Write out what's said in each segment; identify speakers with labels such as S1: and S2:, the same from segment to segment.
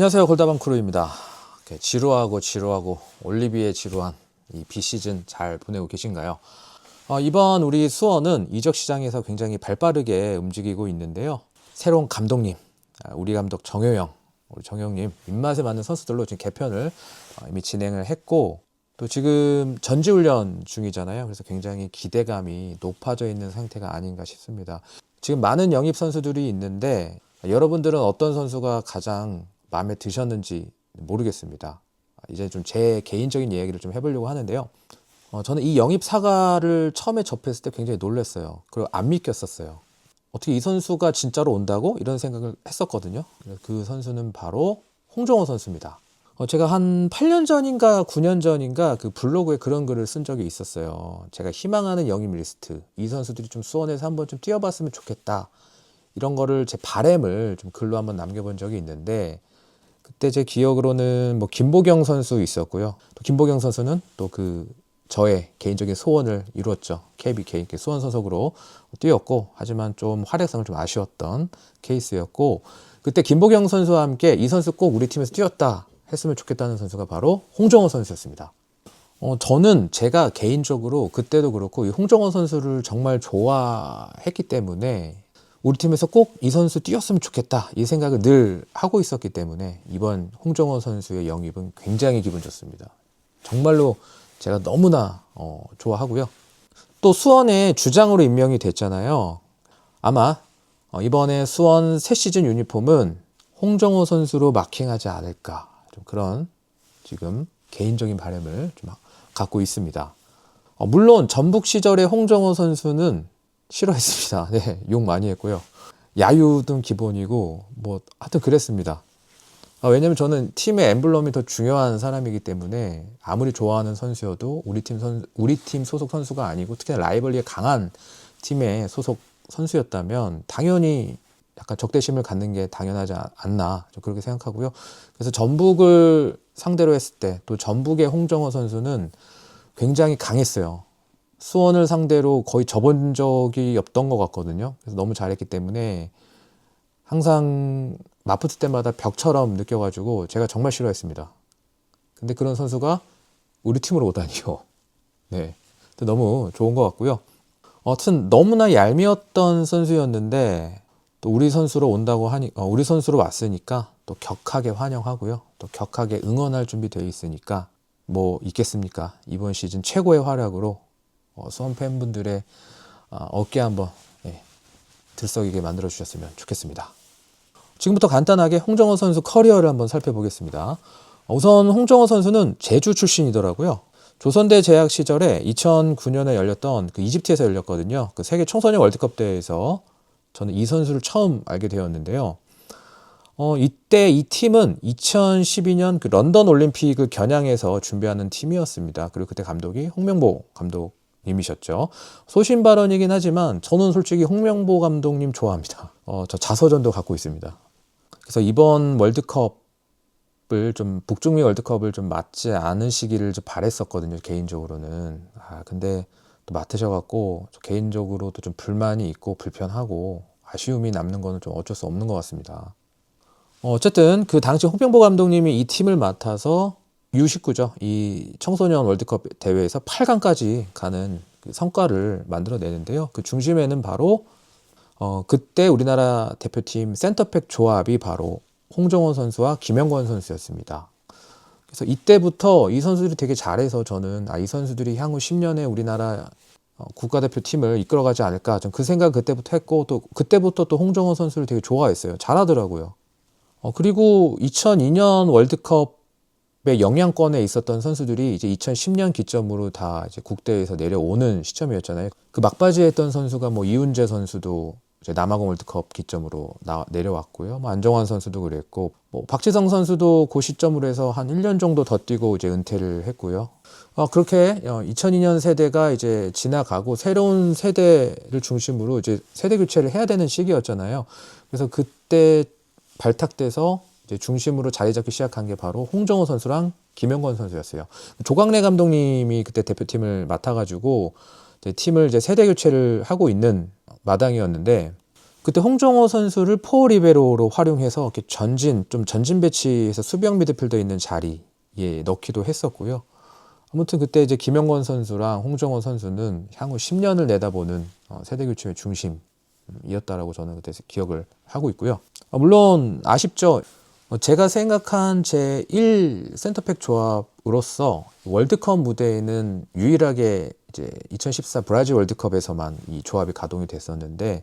S1: 안녕하세요 골다방 크루입니다. 지루하고 지루하고 올리비에 지루한 이 비시즌 잘 보내고 계신가요? 어, 이번 우리 수원은 이적 시장에서 굉장히 발빠르게 움직이고 있는데요. 새로운 감독님, 아, 우리 감독 정효영, 우리 정효영님 입맛에 맞는 선수들로 지금 개편을 어, 이미 진행을 했고 또 지금 전지훈련 중이잖아요. 그래서 굉장히 기대감이 높아져 있는 상태가 아닌가 싶습니다. 지금 많은 영입 선수들이 있는데 여러분들은 어떤 선수가 가장 마음에 드셨는지 모르겠습니다. 이제 좀 제 개인적인 이야기를 좀 해보려고 하는데요. 어, 저는 이 영입 사과를 처음에 접했을 때 굉장히 놀랐어요. 그리고 안 믿겼었어요. 어떻게 이 선수가 진짜로 온다고? 이런 생각을 했었거든요. 그 선수는 바로 홍정호 선수입니다. 어, 제가 한 8년 전인가 9년 전인가 그 블로그에 그런 글을 쓴 적이 있었어요. 제가 희망하는 영입 리스트. 이 선수들이 좀 수원에서 한번 좀 뛰어봤으면 좋겠다. 이런 거를 제 바램을 좀 글로 한번 남겨본 적이 있는데 그때 제 기억으로는 뭐 김보경 선수 있었고요. 또 김보경 선수는 또 그 저의 개인적인 소원을 이루었죠. KBK 수원 소속으로 뛰었고 하지만 좀 활약상을 좀 아쉬웠던 케이스였고 그때 김보경 선수와 함께 이 선수 꼭 우리 팀에서 뛰었다 했으면 좋겠다는 선수가 바로 홍정호 선수였습니다. 어, 저는 제가 개인적으로 그때도 그렇고 이 홍정호 선수를 정말 좋아했기 때문에 우리 팀에서 꼭 이 선수 뛰었으면 좋겠다 이 생각을 늘 하고 있었기 때문에 이번 홍정호 선수의 영입은 굉장히 기분 좋습니다. 정말로 제가 너무나 어, 좋아하고요. 또 수원의 주장으로 임명이 됐잖아요. 아마 어, 이번에 수원 새 시즌 유니폼은 홍정호 선수로 마킹하지 않을까 좀 그런 지금 개인적인 바람을 좀 갖고 있습니다. 어, 물론 전북 시절의 홍정호 선수는 싫어했습니다. 네, 욕 많이 했고요. 야유든 기본이고 뭐 하여튼 그랬습니다. 아, 왜냐면 저는 팀의 엠블럼이 더 중요한 사람이기 때문에 아무리 좋아하는 선수여도 우리 팀 선, 우리 팀 소속 선수가 아니고 특히나 라이벌리에 강한 팀의 소속 선수였다면 당연히 약간 적대심을 갖는 게 당연하지 않나 저 그렇게 생각하고요. 그래서 전북을 상대로 했을 때 또 전북의 홍정호 선수는 굉장히 강했어요. 수원을 상대로 거의 접은 적이 없던 것 같거든요. 그래서 너무 잘했기 때문에 항상 맞붙을 때마다 벽처럼 느껴가지고 제가 정말 싫어했습니다. 근데 그런 선수가 우리 팀으로 오다니요. 네. 너무 좋은 것 같고요. 어쨌든 너무나 얄미웠던 선수였는데 또 우리 선수로 온다고 하니 어, 우리 선수로 왔으니까 또 격하게 환영하고요. 또 격하게 응원할 준비되어 있으니까 뭐 있겠습니까? 이번 시즌 최고의 활약으로 어, 수원 팬분들의 어, 어깨 한번 예, 들썩이게 만들어 주셨으면 좋겠습니다. 지금부터 간단하게 홍정호 선수 커리어를 한번 살펴보겠습니다. 우선 홍정호 선수는 제주 출신이더라고요. 조선대 재학 시절에 2009년에 열렸던 그 이집트에서 열렸거든요. 그 세계 청소년 월드컵 대회에서 저는 이 선수를 처음 알게 되었는데요. 어, 이때 이 팀은 2012년 그 런던 올림픽을 겨냥해서 준비하는 팀이었습니다. 그리고 그때 감독이 홍명보 감독 님이셨죠. 소신 발언이긴 하지만 저는 솔직히 홍명보 감독님 좋아합니다. 어, 저 자서전도 갖고 있습니다. 그래서 이번 월드컵을 좀 북중미 월드컵을 좀 맞지 않은 시기를 좀 바랬었거든요. 개인적으로는. 아, 근데 또 맡으셔갖고 개인적으로도 좀 불만이 있고 불편하고 아쉬움이 남는 거는 좀 어쩔 수 없는 것 같습니다. 어, 어쨌든 그 당시 홍병보 감독님이 이 팀을 맡아서 U19죠. 이 청소년 월드컵 대회에서 8강까지 가는 그 성과를 만들어내는데요. 그 중심에는 바로 어, 그때 우리나라 대표팀 센터백 조합이 바로 홍정원 선수와 김영권 선수였습니다. 그래서 이때부터 이 선수들이 되게 잘해서 저는 아, 이 선수들이 향후 10년에 우리나라 어, 국가대표팀을 이끌어가지 않을까 좀그 생각 그때부터 했고 또 그때부터 또 홍정원 선수를 되게 좋아했어요. 잘하더라고요. 어, 그리고 2002년 월드컵의 영향권에 있었던 선수들이 이제 2010년 기점으로 다 이제 국대에서 내려오는 시점이었잖아요. 그 막바지에 했던 선수가 뭐 이훈재 선수도 이제 남아공 월드컵 기점으로 나, 내려왔고요. 뭐 안정환 선수도 그랬고, 뭐 박지성 선수도 그 시점으로 해서 한 1년 정도 더 뛰고 이제 은퇴를 했고요. 어, 그렇게 2002년 세대가 이제 지나가고 새로운 세대를 중심으로 이제 세대 교체를 해야 되는 시기였잖아요. 그래서 그때 발탁돼서 중심으로 자리 잡기 시작한 게 바로 홍정호 선수랑 김영권 선수였어요. 조광래 감독님이 그때 대표팀을 맡아가지고 이제 팀을 이제 세대 교체를 하고 있는 마당이었는데 그때 홍정호 선수를 포 리베로로 활용해서 이렇게 전진 좀 전진 배치해서 수비형 미드필더 있는 자리에 넣기도 했었고요. 아무튼 그때 이제 김영권 선수랑 홍정호 선수는 향후 10년을 내다보는 어, 세대 교체의 중심이었다라고 저는 그때 기억을 하고 있고요. 아, 물론 아쉽죠. 어, 제가 생각한 제 1 센터백 조합으로서 월드컵 무대에는 유일하게 이제 2014 브라질 월드컵에서만 이 조합이 가동이 됐었는데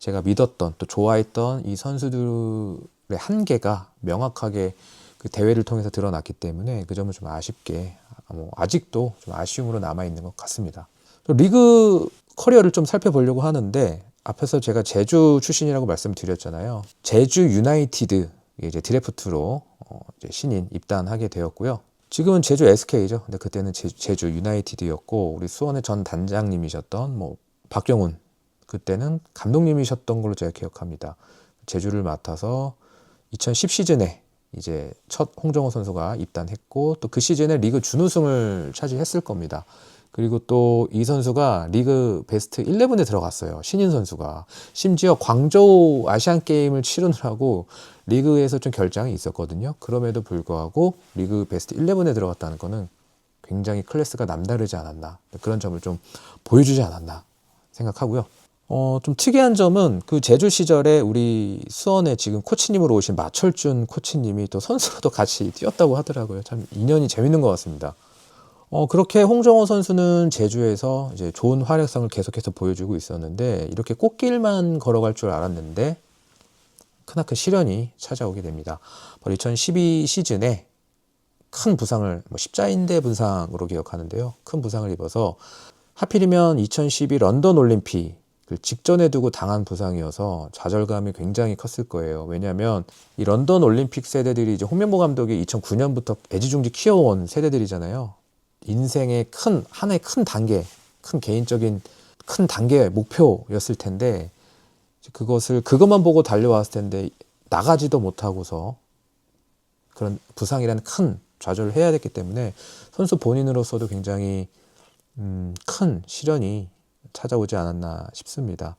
S1: 제가 믿었던 또 좋아했던 이 선수들의 한계가 명확하게 그 대회를 통해서 드러났기 때문에 그 점은 좀 아쉽게 아, 뭐 아직도 좀 아쉬움으로 남아 있는 것 같습니다. 또 리그 커리어를 좀 살펴보려고 하는데 앞에서 제가 제주 출신이라고 말씀드렸잖아요. 제주 유나이티드 이제 드래프트로 어, 이제 신인 입단하게 되었고요. 지금은 제주 SK죠. 근데 그때는 제, 제주 유나이티드였고 우리 수원의 전 단장님이셨던 뭐 박경훈 그때는 감독님이셨던 걸로 제가 기억합니다. 제주를 맡아서 2010 시즌에 이제 첫 홍정호 선수가 입단했고 또 그 시즌에 리그 준우승을 차지했을 겁니다. 그리고 또 이 선수가 리그 베스트 11에 들어갔어요. 신인 선수가. 심지어 광저우 아시안 게임을 치르느라고 리그에서 좀 결장이 있었거든요. 그럼에도 불구하고 리그 베스트 11에 들어갔다는 거는 굉장히 클래스가 남다르지 않았나. 그런 점을 좀 보여주지 않았나 생각하고요. 어, 좀 특이한 점은 그 제주 시절에 우리 수원에 지금 코치님으로 오신 마철준 코치님이 또 선수로도 같이 뛰었다고 하더라고요. 참 인연이 재밌는 것 같습니다. 어, 그렇게 홍정호 선수는 제주에서 이제 좋은 활약상을 계속해서 보여주고 있었는데 이렇게 꽃길만 걸어갈 줄 알았는데 크나큰 시련이 찾아오게 됩니다. 바로 2012 시즌에 큰 부상을 뭐 십자인대 분상으로 기억하는데요. 큰 부상을 입어서 하필이면 2012 런던 올림픽 그 직전에 두고 당한 부상이어서 좌절감이 굉장히 컸을 거예요. 왜냐하면 이 런던 올림픽 세대들이 이제 홍명보 감독이 2009년부터 애지중지 키워온 세대들이잖아요. 인생의 큰 하나의 큰 단계, 큰 개인적인 큰 단계 목표였을 텐데 그것을 그것만 보고 달려왔을 텐데 나가지도 못하고서 그런 부상이라는 큰 좌절을 해야 됐기 때문에 선수 본인으로서도 굉장히 음, 큰 시련이 찾아오지 않았나 싶습니다.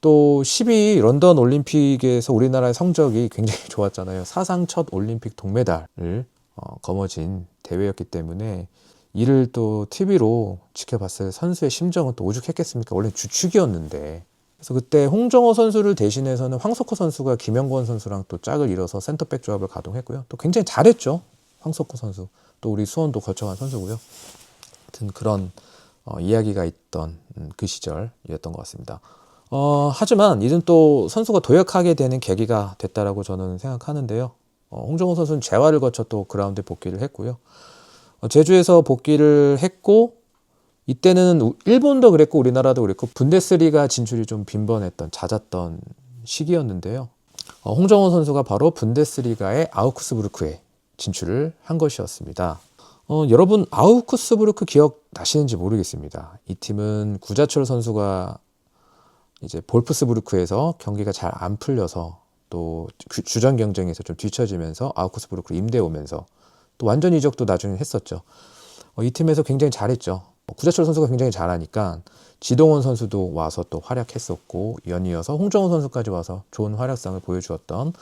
S1: 또 12 런던 올림픽에서 우리나라의 성적이 굉장히 좋았잖아요. 사상 첫 올림픽 동메달을 어, 거머쥔 대회였기 때문에 이를 또 TV로 지켜봤을 때 선수의 심정은 또 오죽했겠습니까? 원래 주축이었는데. 그래서 그때 홍정호 선수를 대신해서는 황석호 선수가 김영권 선수랑 또 짝을 이뤄서 센터백 조합을 가동했고요. 또 굉장히 잘했죠. 황석호 선수. 또 우리 수원도 거쳐간 선수고요. 하여튼 그런 어, 이야기가 있던 음, 그 시절이었던 것 같습니다. 어, 하지만 이는 또 선수가 도약하게 되는 계기가 됐다라고 저는 생각하는데요. 어, 홍정호 선수는 재활을 거쳐 또 그라운드에 복귀를 했고요. 어, 제주에서 복귀를 했고 이때는 우- 일본도 그랬고 우리나라도 그랬고 분데스리가 진출이 좀 빈번했던 잦았던 시기였는데요. 어, 홍정호 선수가 바로 분데스리가의 아우크스부르크에 진출을 한 것이었습니다. 어, 여러분 아우크스부르크 기억 나시는지 모르겠습니다. 이 팀은 구자철 선수가 이제 볼프스부르크에서 경기가 잘 안 풀려서 또 주- 주전 경쟁에서 좀 뒤처지면서 아우크스부르크로 임대 오면서 또 완전 이적도 나중에 했었죠. 어, 이 팀에서 굉장히 잘했죠. 어, 구자철 선수가 굉장히 잘하니까 지동원 선수도 와서 또 활약했었고 연이어서 홍정호 선수까지 와서 좋은 활약상을 보여주었던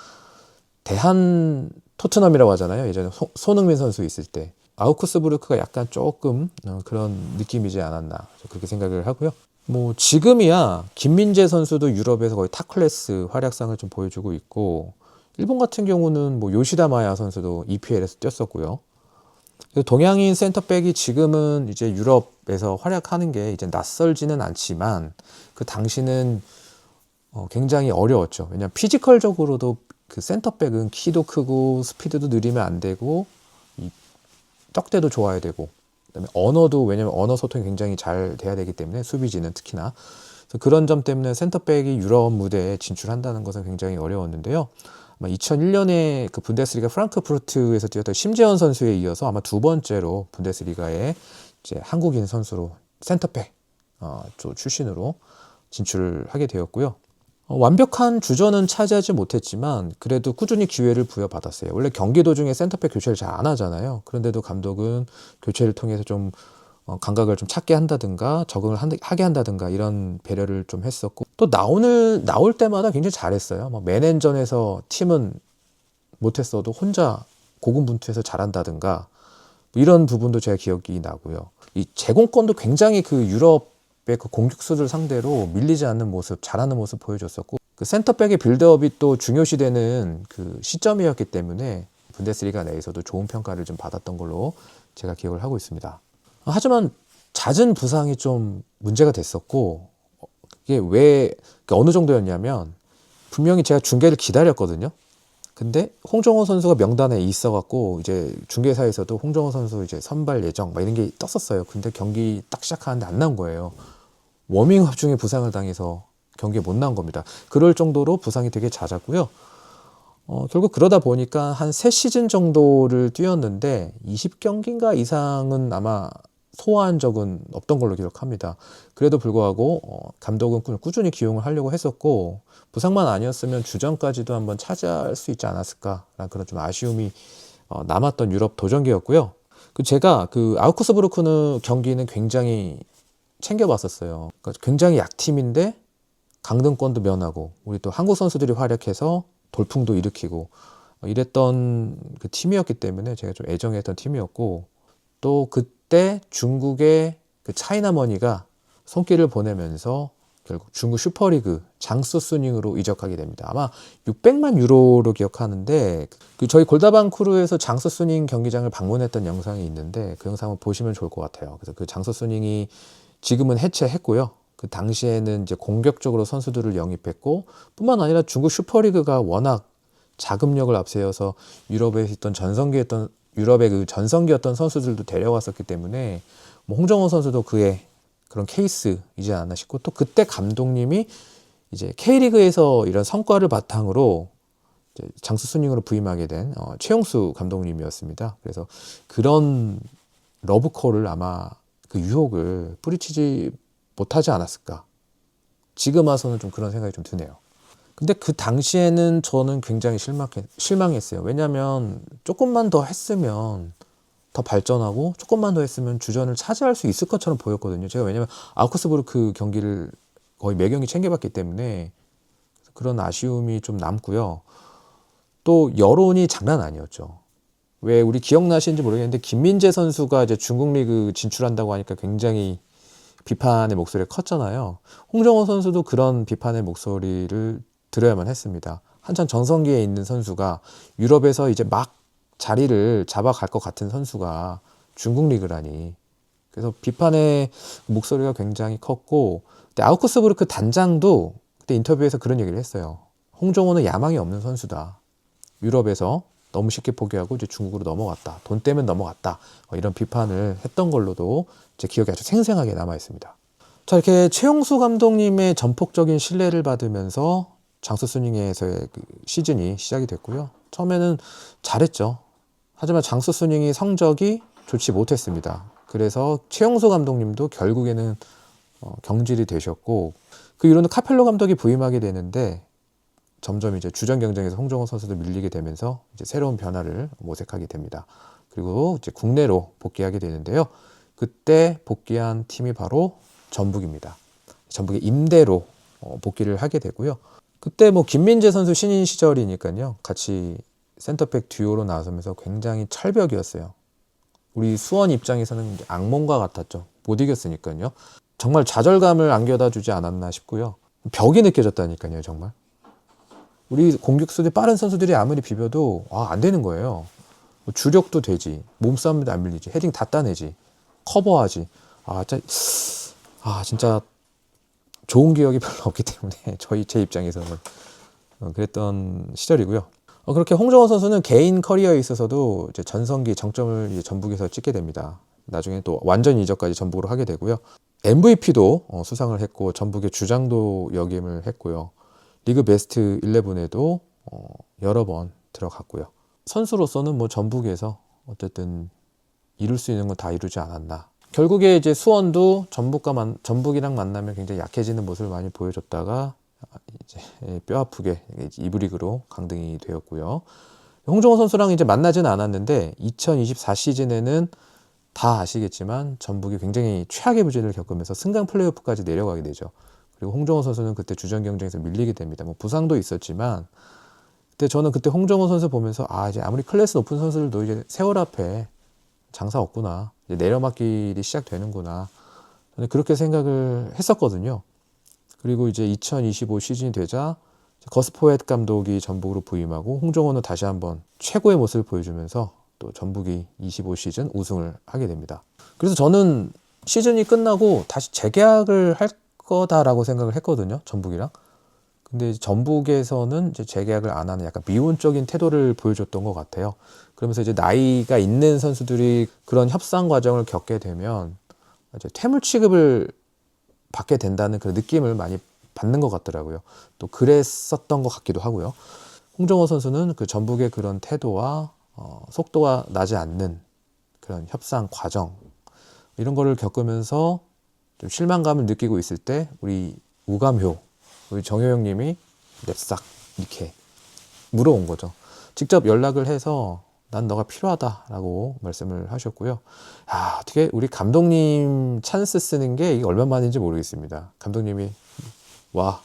S1: 대한 토트넘이라고 하잖아요. 예전에 소, 손흥민 선수 있을 때 아우크스부르크가 약간 조금 어, 그런 느낌이지 않았나 저 그렇게 생각을 하고요. 뭐 지금이야 김민재 선수도 유럽에서 거의 탑 클래스 활약상을 좀 보여주고 있고 일본 같은 경우는 뭐 요시다 마야 선수도 EPL에서 뛰었었고요. 동양인 센터백이 지금은 이제 유럽 에서 활약하는 게 이제 낯설지는 않지만 그 당시는 어, 굉장히 어려웠죠. 왜냐하면 피지컬적으로도 그 센터백은 키도 크고 스피드도 느리면 안 되고 이 떡대도 좋아야 되고 그다음에 언어도 왜냐면 언어 소통이 굉장히 잘 돼야 되기 때문에 수비진은 특히나 그런 점 때문에 센터백이 유럽 무대에 진출한다는 것은 굉장히 어려웠는데요. 아마 2001년에 그 분데스리가 프랑크푸르트에서 뛰었던 심재현 선수에 이어서 아마 두 번째로 분데스리가의 이제 한국인 선수로 센터백 어, 쪽 출신으로 진출을 하게 되었고요. 어, 완벽한 주전은 차지하지 못했지만 그래도 꾸준히 기회를 부여받았어요. 원래 경기 도중에 센터백 교체를 잘 안 하잖아요. 그런데도 감독은 교체를 통해서 좀 어, 감각을 좀 찾게 한다든가 적응을 한- 하게 한다든가 이런 배려를 좀 했었고 또 나오는 나올 때마다 굉장히 잘했어요. 뭐 맨앤전에서 팀은 못했어도 혼자 고군분투해서 잘한다든가 뭐 이런 부분도 제가 기억이 나고요. 이 제공권도 굉장히 그 유럽의 그 공격수들 상대로 밀리지 않는 모습, 잘하는 모습 보여줬었고 그 센터백의 빌드업이 또 중요시되는 그 시점이었기 때문에 분데스리가 내에서도 좋은 평가를 좀 받았던 걸로 제가 기억을 하고 있습니다. 하지만 잦은 부상이 좀 문제가 됐었고 어, 이게 왜 그러니까 어느 정도였냐면 분명히 제가 중계를 기다렸거든요. 근데 홍정호 선수가 명단에 있어갖고 이제 중계사에서도 홍정호 선수 이제 선발 예정 막 이런 게 떴었어요. 근데 경기 딱 시작하는데 안 나온 거예요. 워밍업 중에 부상을 당해서 경기에 못 나온 겁니다. 그럴 정도로 부상이 되게 잦았고요. 어, 결국 그러다 보니까 한 세 시즌 정도를 뛰었는데 20경기인가 이상은 아마 소화한 적은 없던 걸로 기억합니다. 그래도 불구하고 어, 감독은 꾸- 꾸준히 기용을 하려고 했었고 부상만 아니었으면 주전까지도 한번 차지할 수 있지 않았을까라는 그런 좀 아쉬움이 어, 남았던 유럽 도전기였고요. 그 제가 그 아우크스부르크는 경기는 굉장히 챙겨봤었어요. 그러니까 굉장히 약팀인데 강등권도 면하고 우리 또 한국 선수들이 활약해서 돌풍도 일으키고 어, 이랬던 그 팀이었기 때문에 제가 좀 애정했던 팀이었고 또 그 때 중국의 그 차이나머니가 손길을 보내면서 결국 중국 슈퍼리그 장수 수닝으로 이적하게 됩니다. 아마 600만 유로로 기억하는데 그 저희 골다방 크루에서 장수 수닝 경기장을 방문했던 영상이 있는데 그 영상을 보시면 좋을 것 같아요. 그래서 그 장수 수닝이 지금은 해체했고요. 그 당시에는 이제 공격적으로 선수들을 영입했고 뿐만 아니라 중국 슈퍼리그가 워낙 자금력을 앞세워서 유럽에 있던 전성기였던 유럽의 그 전성기였던 선수들도 데려왔었기 때문에 뭐 홍정호 선수도 그의 그런 케이스이지 않았나 싶고 또 그때 감독님이 이제 K리그에서 이런 성과를 바탕으로 이제 장수 순닝으로 부임하게 된 어, 최용수 감독님이었습니다. 그래서 그런 러브콜을 아마 그 유혹을 뿌리치지 못하지 않았을까. 지금 와서는 좀 그런 생각이 좀 드네요. 근데 그 당시에는 저는 굉장히 실망했, 실망했어요. 왜냐면 조금만 더 했으면 더 발전하고 조금만 더 했으면 주전을 차지할 수 있을 것처럼 보였거든요. 제가 왜냐면 아우크스부르크 경기를 거의 매 경기 챙겨봤기 때문에 그런 아쉬움이 좀 남고요. 또 여론이 장난 아니었죠. 왜 우리 기억나시는지 모르겠는데 김민재 선수가 이제 중국 리그 진출한다고 하니까 굉장히 비판의 목소리가 컸잖아요. 홍정호 선수도 그런 비판의 목소리를 들어야만 했습니다. 한참 전성기에 있는 선수가 유럽에서 이제 막 자리를 잡아갈 것 같은 선수가 중국 리그라니. 그래서 비판의 목소리가 굉장히 컸고, 근데 아우크스부르크 단장도 그때 인터뷰에서 그런 얘기를 했어요. 홍정호는 야망이 없는 선수다. 유럽에서 너무 쉽게 포기하고 이제 중국으로 넘어갔다. 돈 때문에 넘어갔다. 어, 이런 비판을 했던 걸로도 제 기억에 아주 생생하게 남아 있습니다. 자, 이렇게 최용수 감독님의 전폭적인 신뢰를 받으면서 장수 스닝에서의 그 시즌이 시작이 됐고요. 처음에는 잘했죠. 하지만 장수 스닝이 성적이 좋지 못했습니다. 그래서 최용수 감독님도 결국에는 어, 경질이 되셨고 그 이후로는 카펠로 감독이 부임하게 되는데 점점 이제 주전 경쟁에서 홍정호 선수도 밀리게 되면서 이제 새로운 변화를 모색하게 됩니다. 그리고 이제 국내로 복귀하게 되는데요. 그때 복귀한 팀이 바로 전북입니다. 전북의 임대로 어, 복귀를 하게 되고요. 그때 뭐 김민재 선수 신인 시절이니까요. 같이 센터백 듀오로 나서면서 굉장히 철벽이었어요. 우리 수원 입장에서는 악몽과 같았죠. 못 이겼으니까요. 정말 좌절감을 안겨다 주지 않았나 싶고요. 벽이 느껴졌다니까요, 정말. 우리 공격수들 빠른 선수들이 아무리 비벼도 아, 안 되는 거예요. 뭐 주력도 되지, 몸싸움도 안 밀리지, 헤딩 다 따내지, 커버하지. 아, 진짜, 아, 진짜 좋은 기억이 별로 없기 때문에 저희 제 입장에서는 어, 그랬던 시절이고요. 어, 그렇게 홍정호 선수는 개인 커리어에 있어서도 이제 전성기 정점을 전북에서 찍게 됩니다. 나중에 또 완전 이적까지 전북으로 하게 되고요. MVP도 어, 수상을 했고 전북의 주장도 역임을 했고요. 리그 베스트 11에도 어, 여러 번 들어갔고요. 선수로서는 뭐 전북에서 어쨌든 이룰 수 있는 건 다 이루지 않았나. 결국에 이제 수원도 전북과 만, 전북이랑 만나면 굉장히 약해지는 모습을 많이 보여줬다가 이제 뼈 아프게 이브리그로 강등이 되었고요. 홍정호 선수랑 이제 만나지는 않았는데 2024 시즌에는 다 아시겠지만 전북이 굉장히 최악의 부진을 겪으면서 승강 플레이오프까지 내려가게 되죠. 그리고 홍정호 선수는 그때 주전 경쟁에서 밀리게 됩니다. 뭐 부상도 있었지만 그때 저는 그때 홍정호 선수 보면서 아 이제 아무리 클래스 높은 선수들도 이제 세월 앞에 장사 없구나 내려막길이 시작되는구나 그렇게 생각을 했었거든요. 그리고 이제 2025 시즌이 되자 거스포앳 감독이 전북으로 부임하고 홍정호는 다시 한번 최고의 모습을 보여주면서 또 전북이 25 시즌 우승을 하게 됩니다. 그래서 저는 시즌이 끝나고 다시 재계약을 할 거다라고 생각을 했거든요. 전북이랑. 근데 전북에서는 재계약을 안 하는 약간 미온적인 태도를 보여줬던 것 같아요. 그러면서 이제 나이가 있는 선수들이 그런 협상 과정을 겪게 되면 이제 퇴물 취급을 받게 된다는 그런 느낌을 많이 받는 것 같더라고요. 또 그랬었던 것 같기도 하고요. 홍정호 선수는 그 전북의 그런 태도와 어, 속도가 나지 않는 그런 협상 과정 이런 거를 겪으면서 좀 실망감을 느끼고 있을 때 우리 우감효 우리 정효영 님이 냅싹 이렇게 물어온 거죠. 직접 연락을 해서 난 너가 필요하다라고 말씀을 하셨고요. 아, 어떻게 우리 감독님 찬스 쓰는 게 얼마만인지 모르겠습니다. 감독님이 와,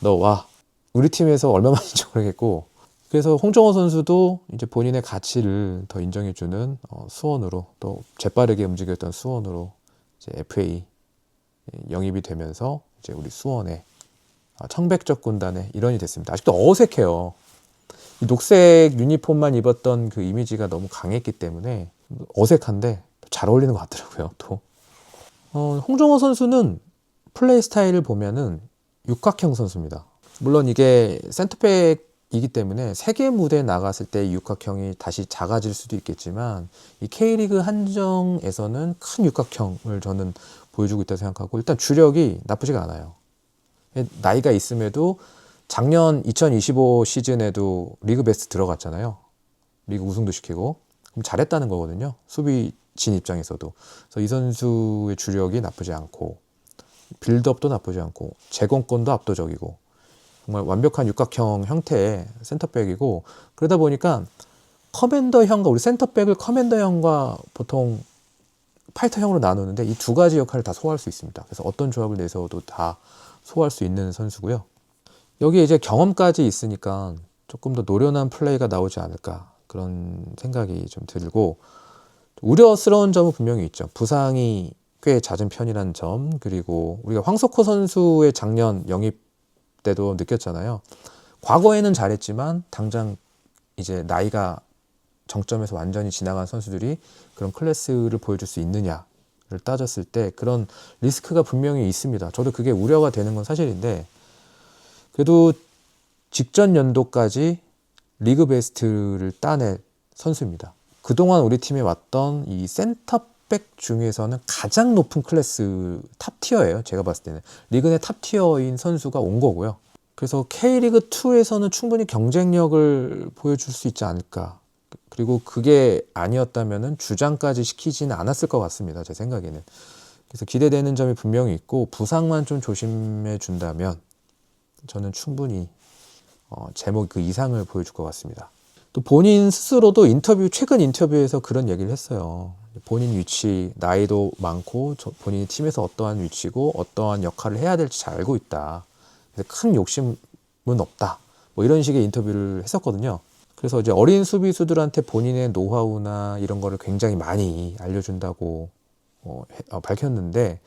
S1: 너 와. 우리 팀에서 얼마만인지 모르겠고 그래서 홍정호 선수도 이제 본인의 가치를 더 인정해주는 어, 수원으로 또 재빠르게 움직였던 수원으로 이제 FA 영입이 되면서 이제 우리 수원의 아, 청백적 군단의 일원이 됐습니다. 아직도 어색해요. 이 녹색 유니폼만 입었던 그 이미지가 너무 강했기 때문에 어색한데 잘 어울리는 것 같더라고요. 또 어, 홍정호 선수는 플레이 스타일을 보면은 육각형 선수입니다. 물론 이게 센터백이기 때문에 세계 무대에 나갔을 때 육각형이 다시 작아질 수도 있겠지만 이 K리그 한정에서는 큰 육각형을 저는 보여주고 있다 생각하고 일단 주력이 나쁘지가 않아요. 나이가 있음에도 작년 2025 시즌에도 리그 베스트 들어갔잖아요. 리그 우승도 시키고 그럼 잘했다는 거거든요. 수비진 입장에서도. 그래서 이 선수의 주력이 나쁘지 않고 빌드업도 나쁘지 않고 제공권도 압도적이고 정말 완벽한 육각형 형태의 센터백이고 그러다 보니까 커맨더형과 우리 센터백을 커맨더형과 보통 파이터형으로 나누는데 이 두 가지 역할을 다 소화할 수 있습니다. 그래서 어떤 조합을 내서도 다 소화할 수 있는 선수고요. 여기에 이제 경험까지 있으니까 조금 더 노련한 플레이가 나오지 않을까 그런 생각이 좀 들고 우려스러운 점은 분명히 있죠. 부상이 꽤 잦은 편이라는 점 그리고 우리가 황석호 선수의 작년 영입 때도 느꼈잖아요. 과거에는 잘했지만 당장 이제 나이가 정점에서 완전히 지나간 선수들이 그런 클래스를 보여줄 수 있느냐를 따졌을 때 그런 리스크가 분명히 있습니다. 저도 그게 우려가 되는 건 사실인데 그래도 직전 연도까지 리그 베스트를 따낸 선수입니다. 그동안 우리 팀에 왔던 이 센터백 중에서는 가장 높은 클래스 탑 티어예요. 제가 봤을 때는 리그 내 탑 티어인 선수가 온 거고요. 그래서 K리그 2에서는 충분히 경쟁력을 보여줄 수 있지 않을까. 그리고 그게 아니었다면은 주장까지 시키지는 않았을 것 같습니다. 제 생각에는. 그래서 기대되는 점이 분명히 있고 부상만 좀 조심해 준다면 저는 충분히 어, 제목 그 이상을 보여줄 것 같습니다. 또 본인 스스로도 인터뷰 최근 인터뷰에서 그런 얘기를 했어요. 본인 위치 나이도 많고 저, 본인이 팀에서 어떠한 위치고 어떠한 역할을 해야 될지 잘 알고 있다. 근데 큰 욕심은 없다. 뭐 이런 식의 인터뷰를 했었거든요. 그래서 이제 어린 수비수들한테 본인의 노하우나 이런 거를 굉장히 많이 알려준다고 어, 해- 어, 밝혔는데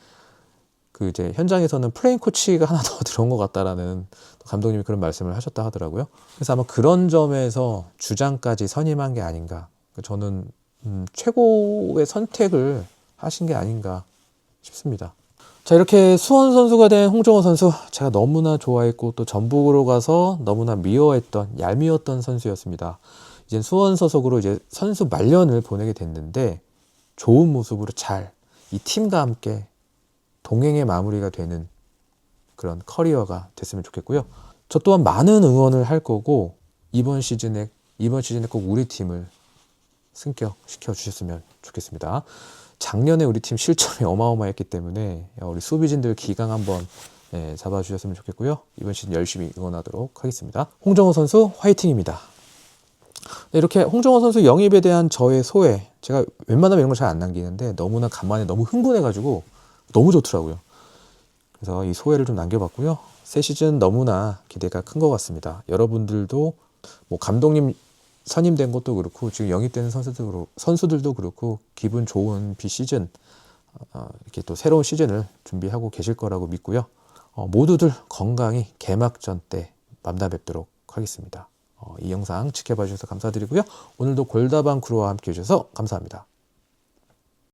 S1: 그 이제 현장에서는 플레인 코치가 하나 더 들어온 것 같다라는 감독님이 그런 말씀을 하셨다 하더라고요. 그래서 아마 그런 점에서 주장까지 선임한 게 아닌가. 저는 음, 최고의 선택을 하신 게 아닌가 싶습니다. 자 이렇게 수원 선수가 된 홍정호 선수 제가 너무나 좋아했고 또 전북으로 가서 너무나 미워했던 얄미웠던 선수였습니다. 이제 수원 소속으로 이제 선수 말년을 보내게 됐는데 좋은 모습으로 잘 이 팀과 함께 동행의 마무리가 되는 그런 커리어가 됐으면 좋겠고요. 저 또한 많은 응원을 할 거고 이번 시즌에 이번 시즌에 꼭 우리 팀을 승격시켜 주셨으면 좋겠습니다. 작년에 우리 팀 실점이 어마어마했기 때문에 우리 수비진들 기강 한번 예, 잡아주셨으면 좋겠고요. 이번 시즌 열심히 응원하도록 하겠습니다. 홍정호 선수 화이팅입니다. 네, 이렇게 홍정호 선수 영입에 대한 저의 소회 제가 웬만하면 이런 거잘안 남기는데 너무나 간만에 너무 흥분해가지고 너무 좋더라고요. 그래서 이 소회를 좀 남겨봤고요. 새 시즌 너무나 기대가 큰 것 같습니다. 여러분들도 뭐 감독님 선임된 것도 그렇고 지금 영입되는 선수들 그렇- 선수들도 그렇고 기분 좋은 비 시즌 어, 이렇게 또 새로운 시즌을 준비하고 계실 거라고 믿고요. 어, 모두들 건강히 개막전 때 만나 뵙도록 하겠습니다. 어, 이 영상 지켜봐 주셔서 감사드리고요. 오늘도 골다방 크루와 함께 해주셔서 감사합니다.